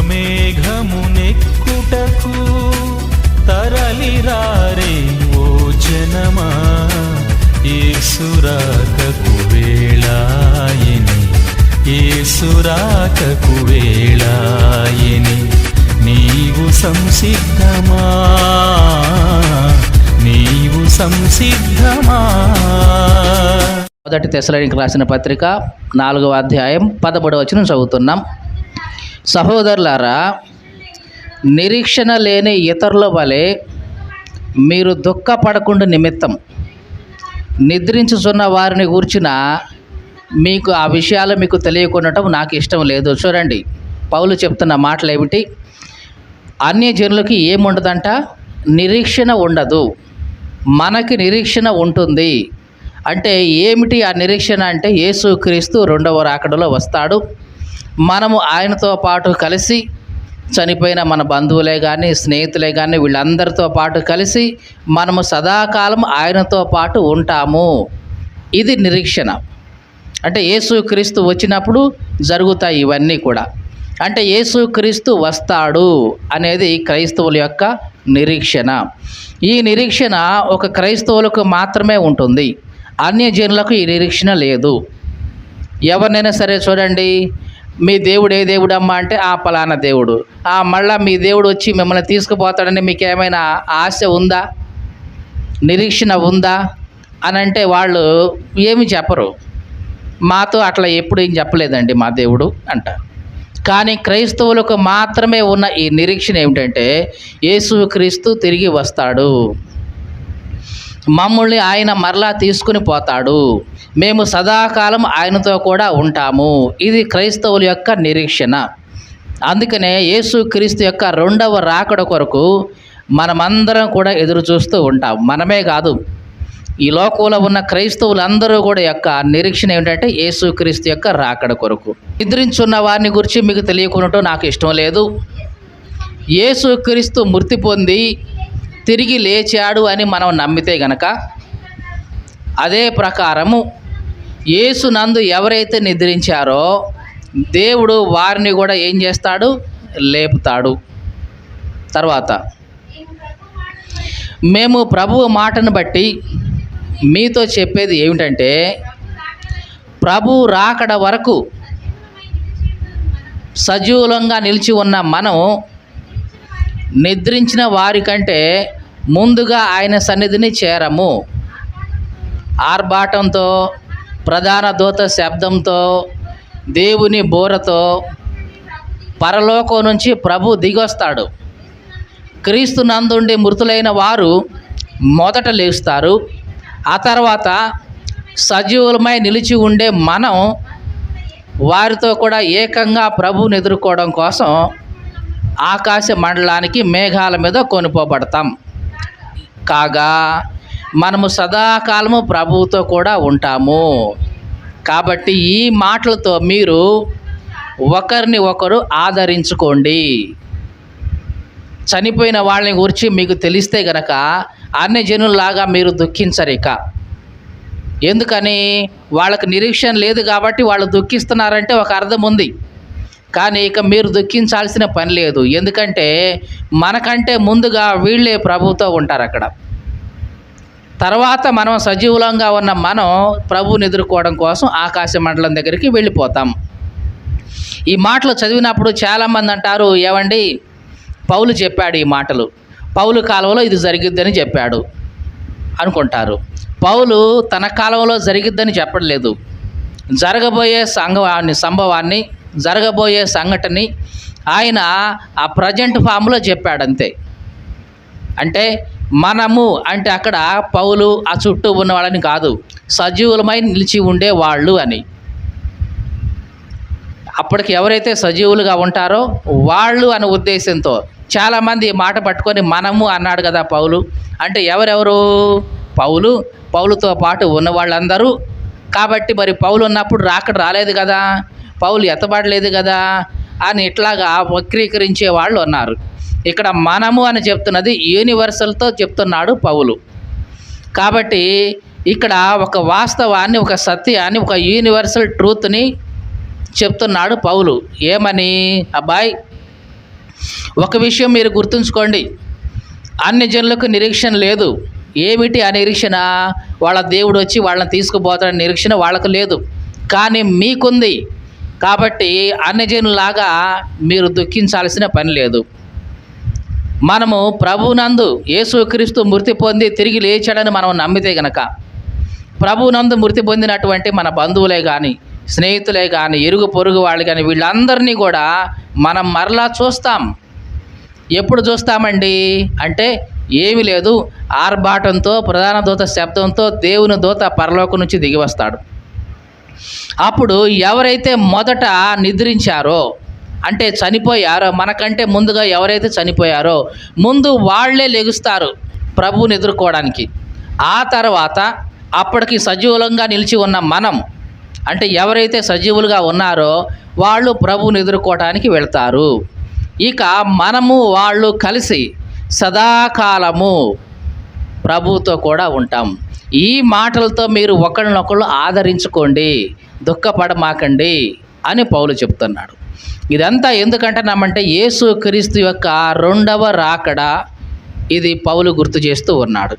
మేఘమునెక్కుటకు తరలిరారే ఓ జనమా? ఏసురాకకు వేళాయని ఏసురాకకు వేళాయని నీవు సంసిద్ధమా? నీవు సంసిద్ధమా? మొదటి తెసలోనికి రాసిన పత్రిక నాలుగవ అధ్యాయం పదమూడవ వచనం చదువుతున్నాం. సహోదరులారా నిరీక్షణ లేని ఇతరుల వలె మీరు దుఃఖపడకుండా నిమిత్తం నిద్రించుచున్న వారిని కూర్చిన మీకు ఆ విషయాలు మీకు తెలియకుండటం నాకు ఇష్టం లేదు. చూడండి పౌలు చెప్తున్న మాటలు ఏమిటి అన్య జనులకి ఏముండదంట? నిరీక్షణ ఉండదు. మనకి నిరీక్షణ ఉంటుంది. అంటే ఏమిటి ఆ నిరీక్షణ? అంటే యేసుక్రీస్తు రెండవ రాకడలో వస్తాడు. మనము ఆయనతో పాటు కలిసి చనిపోయిన మన బంధువులే కానీ స్నేహితులే కానీ వీళ్ళందరితో పాటు కలిసి మనము సదాకాలం ఆయనతో పాటు ఉంటాము. ఇది నిరీక్షణ. అంటే యేసుక్రీస్తు వచ్చినప్పుడు జరుగుతాయి ఇవన్నీ కూడా. అంటే యేసుక్రీస్తు వస్తాడు అనేది క్రైస్తవుల యొక్క నిరీక్షణ. ఈ నిరీక్షణ ఒక క్రైస్తవులకు మాత్రమే ఉంటుంది. అన్యజనులకు ఈ నిరీక్షణ లేదు. ఎవరినైనా సరే చూడండి మీ దేవుడు ఏ దేవుడు అమ్మా అంటే ఆ పలానా దేవుడు. ఆ మళ్ళా మీ దేవుడు వచ్చి మిమ్మల్ని తీసుకుపోతాడని మీకు ఏమైనా ఆశ ఉందా? నిరీక్షణ ఉందా? అని అంటే వాళ్ళు ఏమి చెప్పరు. మాతో అట్లా ఎప్పుడు ఏం చెప్పలేదండి మా దేవుడు అంటారు కానీ క్రైస్తవులకు మాత్రమే ఉన్న ఈ నిరీక్షణ ఏమిటంటే యేసుక్రీస్తు తిరిగి వస్తాడు. మమ్మల్ని ఆయన మరలా తీసుకుని పోతాడు. మేము సదాకాలం ఆయనతో కూడా ఉంటాము. ఇది క్రైస్తవుల యొక్క నిరీక్షణ. అందుకనే యేసుక్రీస్తు యొక్క రెండవ రాకడ కొరకు మనమందరం కూడా ఎదురు చూస్తూ ఉంటాం. మనమే కాదు ఈ లోకంలో ఉన్న క్రైస్తవులందరూ కూడా యొక్క నిరీక్షణ ఏమిటంటే యేసుక్రీస్తు యొక్క రాకడ కొరకు. నిద్రించున్న వారిని గురించి మీకు తెలియకుండా నాకు ఇష్టం లేదు. యేసుక్రీస్తు మృతి పొంది తిరిగి లేచాడు అని మనం నమ్మితే గనక అదే ప్రకారము యేసు నందు ఎవరైతే నిద్రించారో దేవుడు వారిని కూడా ఏం చేస్తాడు? లేపుతాడు. తర్వాత మేము ప్రభువు మాటను బట్టి మీతో చెప్పేది ఏమిటంటే ప్రభు రాకడ వరకు సజీవులంగా నిలిచి ఉన్న మనం నిద్రించిన వారికంటే ముందుగా ఆయన సన్నిధిని చేరము. ఆర్భాటంతో ప్రధాన దూత శబ్దంతో దేవుని బోరతో పరలోకం నుంచి ప్రభు దిగొస్తాడు. క్రీస్తు నందుండి మృతులైన వారు మొదట లేస్తారు. ఆ తర్వాత సజీవులమై నిలిచి ఉండే మనం వారితో కూడా ఏకంగా ప్రభుని ఎదుర్కోవడం కోసం ఆకాశ మండలానికి మేఘాల మీద కొనుపోబడతాం. కాగా మనము సదాకాలము ప్రభువుతో కూడా ఉంటాము. కాబట్టి ఈ మాటలతో మీరు ఒకరిని ఒకరు ఆదరించుకోండి. చనిపోయిన వాళ్ళని గురించి మీకు తెలిస్తే గనక అన్ని జనుల్లాగా మీరు దుఃఖించరిక. ఎందుకని? వాళ్ళకి నిరీక్షణ లేదు కాబట్టి వాళ్ళు దుఃఖిస్తున్నారంటే ఒక అర్థం ఉంది కానీ ఇక మీరు దుఃఖించాల్సిన పని లేదు. ఎందుకంటే మనకంటే ముందుగా వీళ్ళే ప్రభుతో ఉంటారు అక్కడ. తర్వాత మనం సజీవులంగా ఉన్న మనం ప్రభువుని ఎదుర్కోవడం కోసం ఆకాశ మండలం దగ్గరికి వెళ్ళిపోతాం. ఈ మాటలు చదివినప్పుడు చాలామంది అంటారు ఏమండి పౌలు చెప్పాడు ఈ మాటలు. పౌలు కాలంలో ఇది జరిగిద్దని చెప్పాడు. అనుకుంటారు. పౌలు తన కాలంలో జరిగిద్దని చెప్పడం లేదు జరగబోయే సంఘవాన్ని సంభవాన్ని జరగబోయే సంఘటనని ఆయన ఆ ప్రజెంట్ ఫామ్లో చెప్పాడు అంతే అంటే మనము అంటే అక్కడ పౌలు ఆ చుట్టూ ఉన్నవాళ్ళని కాదు సజీవులమై నిలిచి ఉండే వాళ్ళు అని. అప్పటికి ఎవరైతే సజీవులుగా ఉంటారో వాళ్ళు అనే ఉద్దేశంతో చాలామంది మాట పట్టుకొని మనము అన్నాడు కదా పౌలు. అంటే ఎవరెవరు? పౌలు. పౌలుతో పాటు ఉన్న వాళ్ళందరూ కాబట్టి మరి పౌలు ఉన్నప్పుడు రాకడ రాలేదు కదా? పౌలు ఎత్తబడలేదు కదా అని ఇట్లాగా వక్రీకరించే వాళ్ళు ఉన్నారు. ఇక్కడ మనము అని చెప్తున్నది యూనివర్సల్తో చెప్తున్నాడు పౌలు. కాబట్టి ఇక్కడ ఒక వాస్తవాన్ని ఒక సత్యాన్ని ఒక యూనివర్సల్ ట్రూత్ని చెప్తున్నాడు పౌలు. ఏమని? అబ్బాయి ఒక విషయం మీరు గుర్తుంచుకోండి. అన్ని జనులకు నిరీక్షణ లేదు. ఏమిటి ఆ నిరీక్షణ? వాళ్ళ దేవుడు వచ్చి వాళ్ళని తీసుకుపోతాడని నిరీక్షణ వాళ్ళకు లేదు. కానీ మీకుంది. కాబట్టి అన్యజనులాగా మీరు దుఃఖించాల్సిన పని లేదు. మనము ప్రభునందు యేసుక్రీస్తు మృతి పొంది తిరిగి లేచాడని మనం నమ్మితే గనక ప్రభునందు మృతి పొందినటువంటి మన బంధువులే కానీ స్నేహితులే కానీ ఇరుగు పొరుగు వాళ్ళు కానీ వీళ్ళందరినీ కూడా మనం మరలా చూస్తాం. ఎప్పుడు చూస్తామండి? అంటే ఏమీ లేదు. ఆర్భాటంతో ప్రధాన దూత శబ్దంతో దేవుని దూత పరలోకం నుంచి దిగి వస్తాడు. అప్పుడు ఎవరైతే మొదట నిద్రించారో అంటే చనిపోయారో మనకంటే ముందుగా ఎవరైతే చనిపోయారో ముందు వాళ్ళే లెగుస్తారు ప్రభువుని ఎదుర్కోవడానికి. ఆ తర్వాత అప్పటికి సజీవులంగా నిలిచి ఉన్న మనం అంటే ఎవరైతే సజీవులుగా ఉన్నారో వాళ్ళు ప్రభువుని ఎదుర్కోవడానికి వెళ్తారు. ఇక మనము వాళ్ళు కలిసి సదాకాలము ప్రభువుతో కూడా ఉంటాం. ఈ మాటలతో మీరు ఒకరినొకళ్ళు ఆదరించుకోండి దుఃఖపడమాకండి అని పౌలు చెప్తున్నాడు. ఇదంతా ఎందుకంటున్నామంటే యేసు క్రీస్తు యొక్క రెండవ రాకడ ఇది పౌలు గుర్తు చేస్తూ ఉన్నాడు.